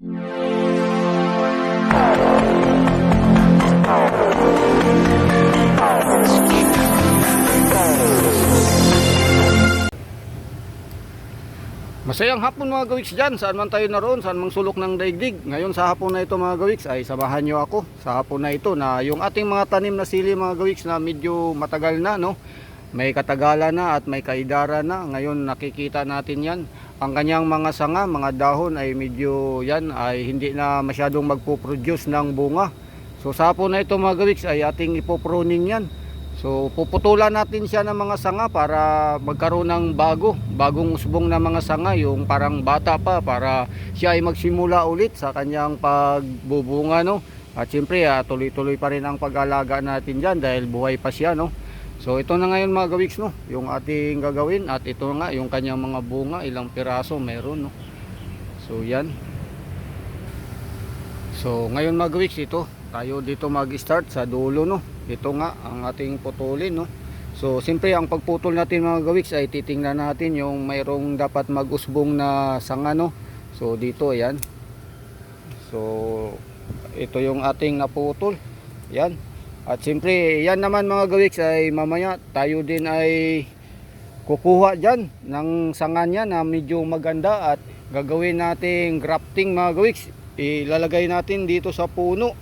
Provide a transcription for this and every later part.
Masayang hapon mga gawiks dyan, saan man tayo naroon, saan mang sulok ng daigdig. Ngayon sa hapon na ito mga gawiks ay samahan nyo ako sa hapon na ito na yung ating mga tanim na sili mga gawiks na medyo matagal na no. May katagalan na at may kaidara na. Ngayon nakikita natin yan. Ang kanyang mga sanga, mga dahon ay medyo yan ay hindi na masyadong magpo-produce ng bunga. So sa hapon na ito mga gawiks ay ating ipopruning yan. So puputulan natin siya ng mga sanga para magkaroon ng bago, bagong usbong na mga sanga, yung parang bata pa para siya ay magsimula ulit sa kanyang pagbubunga no. At siyempre ah, tuloy-tuloy pa rin ang pag-alaga natin diyan dahil buhay pa siya no. So ito na ngayon mga gawiks no, yung ating gagawin at ito nga yung kanyang mga bunga, ilang piraso meron no. So yan. So ngayon mga gawiks ito, tayo dito mag-start sa dulo no. Ito nga ang ating putulin no. So siyempre ang pagputol natin mga gawiks ay titingnan natin yung mayroong dapat mag-usbong na sanga no. So dito ayan. So ito yung ating naputol. Yan. At siyempre yan naman mga gawiks ay mamaya tayo din ay kukuha dyan ng sanga niya na medyo maganda at gagawin nating grafting mga gawiks. Ilalagay natin dito sa puno.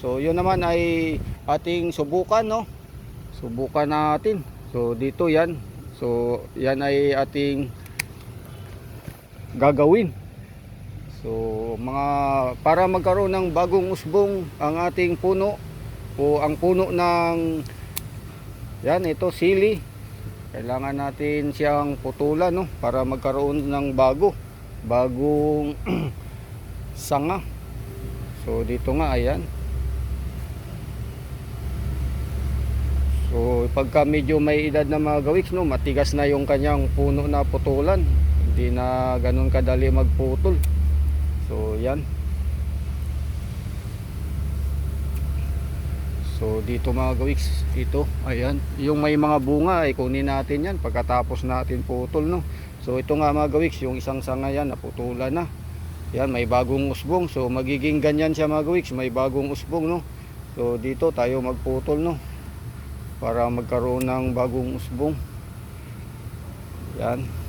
So yun naman ay ating subukan no. Subukan natin. So dito yan. So yan ay ating gagawin. So mga para magkaroon ng bagong usbong ang ating puno o ang puno ng yan ito sili. Kailangan natin siyang putulan no para magkaroon ng bago, bagong sanga. So dito nga ayan. So pagka medyo may edad na mga gawiks no, matigas na yung kanyang puno na putulan. Hindi na ganun kadali magputol. So yan. So dito mga gawiks, ito, ayan, yung may mga bunga ay kunin natin yan pagkatapos natin putol no. So ito nga mga gawiks, yung isang sanga yan naputulan na. Yan, may bagong usbong. So magiging ganyan siya mga gawiks, may bagong usbong no. So dito tayo magputol no para magkaroon ng bagong usbong. Yan.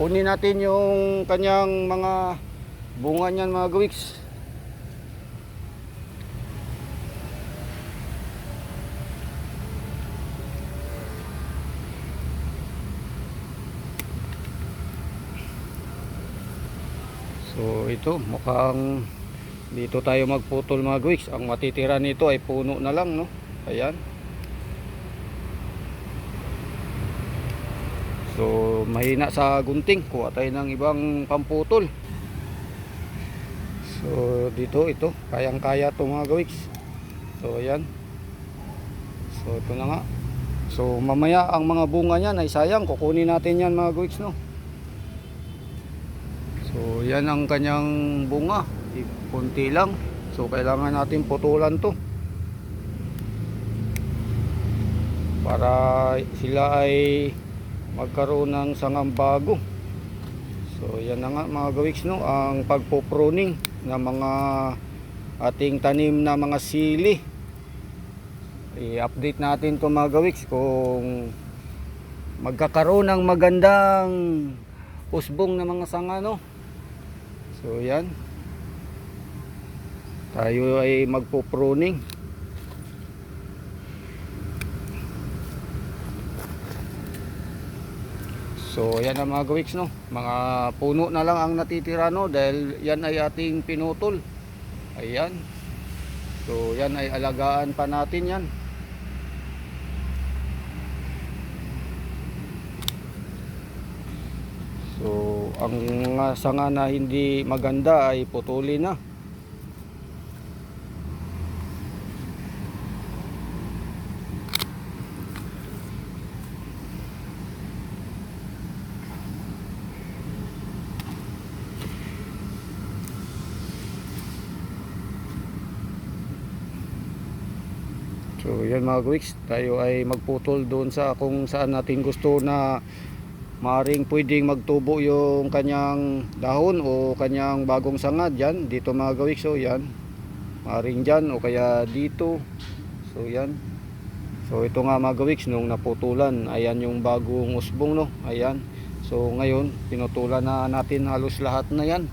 Kukunin natin yung kanyang mga bunga niyan mga gawiks. So ito mukhang dito tayo magputol mga gawiks. Ang matitira nito ay puno na lang no. Ayan. So mahina sa gunting. Kuha tayo ng ibang pamputol. So dito ito kayang kaya to mga gawiks. So ayan. So ito na nga. So mamaya ang mga bunga niyan ay sayang. Kukunin natin yan mga gawiks no. So yan ang kanyang bunga. I- Kunti lang. So kailangan natin putulan to. Para sila ay magkaroon ng sangang bago. So yan na nga mga gawiks no, ang pagpo-pruning ng mga ating tanim na mga sili. I-update natin to mga gawiks kung magkakaroon ng magandang usbong na mga sanga no. So yan. Tayo ay magpo-pruning. So yan ang mga gawiks no. Mga puno na lang ang natitira no dahil yan ay ating pinutol. Ayan. So yan ay alagaan pa natin yan. So ang sanga na hindi maganda ay putulin na. So yan mga gawiks, tayo ay magputol doon sa kung saan natin gusto na maring pwedeng magtubo yung kanyang dahon o kanyang bagong sanga dyan. Dito mga gawiks, so yan. Maring dyan o kaya dito. So yan. So ito nga mga gawiks, nung naputulan, ayan yung bagong usbong no. Ayan. So ngayon, pinutulan na natin halos lahat na yan.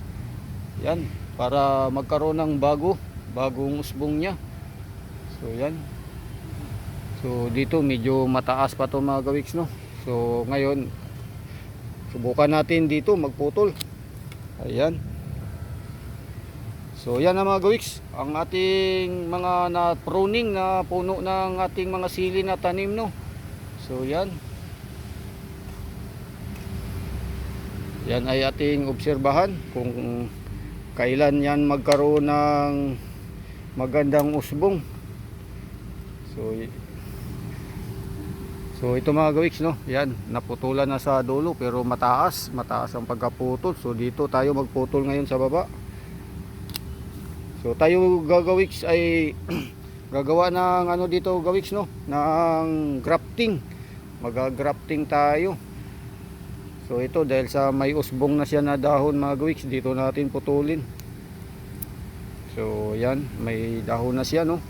Yan. Para magkaroon ng bago, bagong usbong niya. So yan. So dito medyo mataas pa to mga gawiks no. So ngayon subukan natin dito magputol. Ayan. So yan na mga gawiks, ang ating mga na pruning na puno ng ating mga sili na tanim no. So yan. Yan ay ating obserbahan kung kailan yan magkaroon ng magandang usbong. So So ito mga gawiks no, yan, naputulan na sa dulo pero mataas, mataas ang pagkaputol. So dito tayo magputol ngayon sa baba. So tayo gagawiks ay gagawa ng ano dito gawiks no, ng grafting. Mag-grafting tayo. So ito dahil sa may usbong na siya na dahon mga gawiks, dito natin putulin. So yan, may dahon na siya no.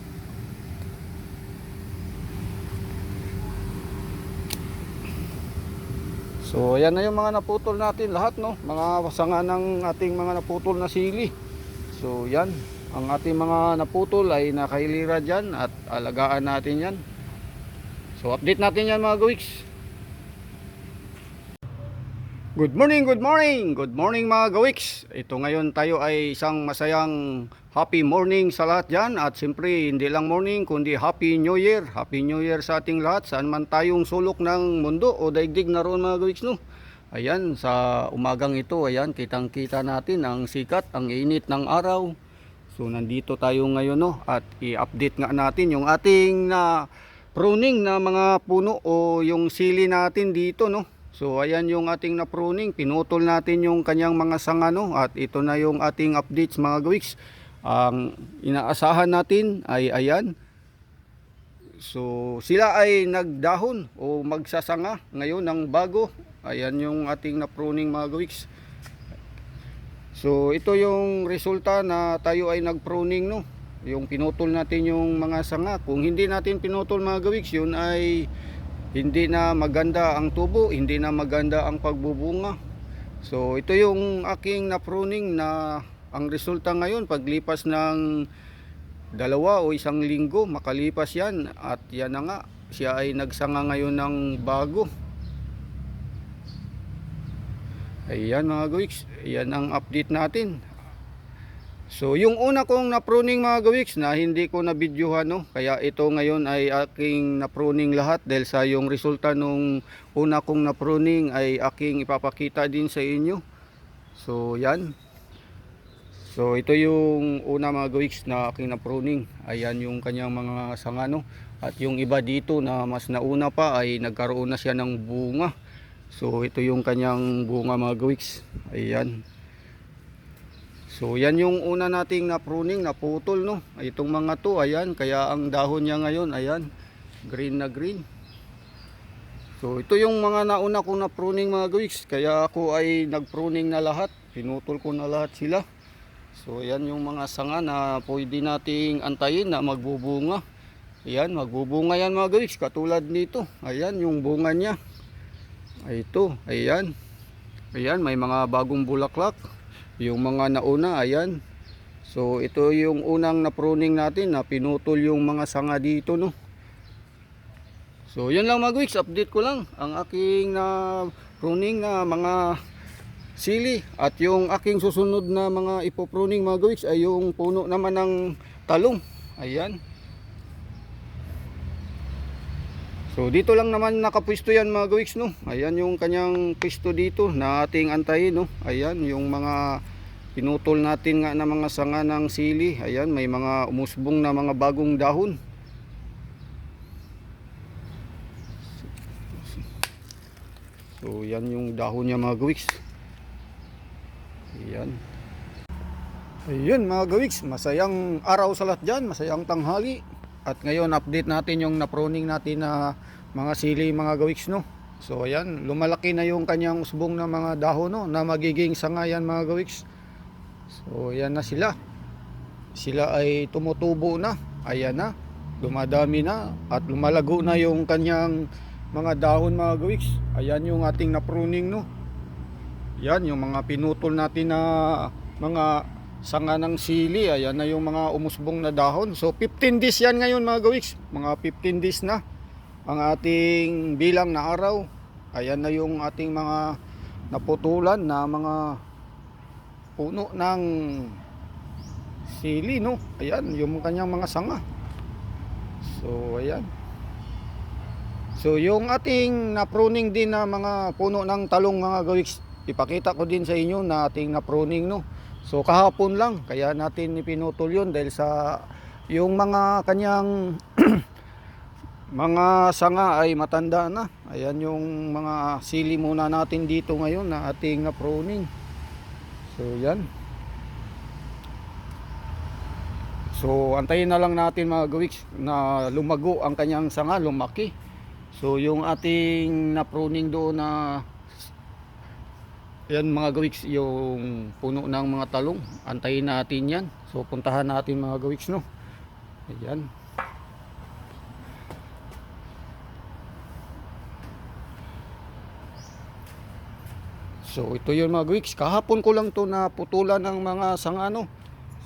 So ayan na yung mga naputol natin lahat no, mga sanga ng ating mga naputol na sili. So yan, ang ating mga naputol ay nakailira dyan at alagaan natin yan. So update natin yan mga gawiks. Good morning, good morning, good morning mga gawiks. Ito ngayon tayo ay isang masayang happy morning sa lahat dyan. At siyempre hindi lang morning kundi happy new year. Happy new year sa ating lahat. Saan man tayong sulok ng mundo o daigdig na roon mga gawiks no. Ayan, sa umagang ito, ayan, kitang kita natin ang sikat, ang init ng araw. So nandito tayo ngayon no at i-update nga natin yung ating na pruning na mga puno o yung sili natin dito no. So ayan yung ating na pruning, pinutol natin yung kanyang mga sanga no at ito na yung ating updates mga gawiks. Ang inaasahan natin ay ayan. So sila ay nagdahon o magsasanga ngayon ng bago. Ayan yung ating na pruning mga gawiks. So ito yung resulta na tayo ay nag-pruning no. Yung pinutol natin yung mga sanga. Kung hindi natin pinutol mga gawiks, yun ay hindi na maganda ang tubo, hindi na maganda ang pagbubunga. So ito yung aking na-pruning na ang resulta ngayon paglipas ng dalawa o isang linggo makalipas yan at yan na nga siya ay nagsanga ngayon ng bago. Ayan mga gawiks, yan ang update natin. So yung una kong na-pruning mga gawiks na hindi ko na videohan no, kaya ito ngayon ay aking na-pruning lahat dahil sa yung resulta nung una kong na-pruning ay aking ipapakita din sa inyo. So yan. So ito yung una mga gawiks na aking na-pruning. Ayan yung kanyang mga sanga no. At yung iba dito na mas nauna pa ay nagkaroon na siya ng bunga. So ito yung kanyang bunga mga gawiks. Ayan. So yan yung una nating na pruning, na putol no. Itong mga to, ayan, kaya ang dahon niya ngayon, ayan, green na green. So ito yung mga nauna kong na pruning mga gawiks, kaya ako ay nag-pruning na lahat, pinutol ko na lahat sila. So yan yung mga sanga na pwede nating antayin na magbubunga. Ayan, magbubunga yan mga gawiks, katulad nito. Ayan yung bunga niya. Ay, ito, ayan. Ayan, may mga bagong bulaklak. Yung mga nauna, ayan. So, ito yung unang na-pruning natin na pinutol yung mga sanga dito, no. So, yun lang mga weeks. Update ko lang ang aking na pruning na mga sili. At yung aking susunod na mga ipopruning mga weeks ay yung puno naman ng talong. Ayan. So dito lang naman nakapwesto yan mga gawiks no. Ayan yung kanyang pwesto dito na ating antayin no. Ayan yung mga pinutol natin nga na mga sanga ng sili. Ayan may mga umusbong na mga bagong dahon. So yan yung dahon niya mga gawiks. Ayan. Ayun mga gawiks, masayang araw sa lahat dyan, masayang tanghali. At ngayon update natin yung naproning natin na mga sili mga gawiks no. So ayan, lumalaki na yung kanyang usbong na mga dahon no na magiging sanga yan mga gawiks. So ayan na sila. Sila ay tumutubo na. Ayan na. Dumadami na at lumalago na yung kanyang mga dahon mga gawiks. Ayan yung ating napruning no. Yan yung mga pinutol natin na mga sanga ng sili. Ayan na yung mga umusbong na dahon. So 15 days yan ngayon mga gawiks. Mga 15 days na ang ating bilang na araw. Ayan na yung ating mga naputulan na mga puno ng sili no. Ayan yung kanyang mga sanga. So ayan. So yung ating na-pruning din na mga puno ng talong mga gawiks, ipakita ko din sa inyo na ating na-pruning no. So kahapon lang kaya natin ipinutol yun dahil sa yung mga kanyang mga sanga ay matanda na. Ayan yung mga sili muna natin dito ngayon na ating na-pruning. So yan. So antayin na lang natin mga gawiks na lumago ang kanyang sanga, lumaki. So yung ating na-pruning doon na yan mga gawiks yung puno ng mga talong. Antayin natin yan. So puntahan natin mga gawiks no. Ayan. So ito yun mga gawiks. Kahapon ko lang to na putulan ng mga sangano.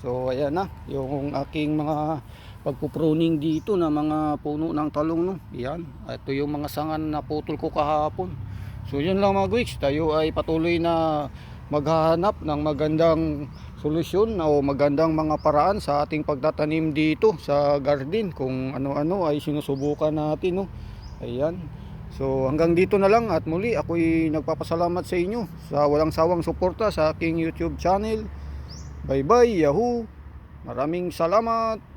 So ayan na yung aking mga pagpupruning dito na mga puno ng talong no. Yan. Ito yung mga sangan na putol ko kahapon. So yun lang mga gawiks. Tayo ay patuloy na maghahanap ng magandang solusyon o magandang mga paraan sa ating pagtatanim dito sa garden kung ano-ano ay sinusubukan natin no. Ayan. So hanggang dito na lang at muli ako'y nagpapasalamat sa inyo sa walang sawang suporta sa aking YouTube channel. Bye bye Yahoo. Maraming salamat.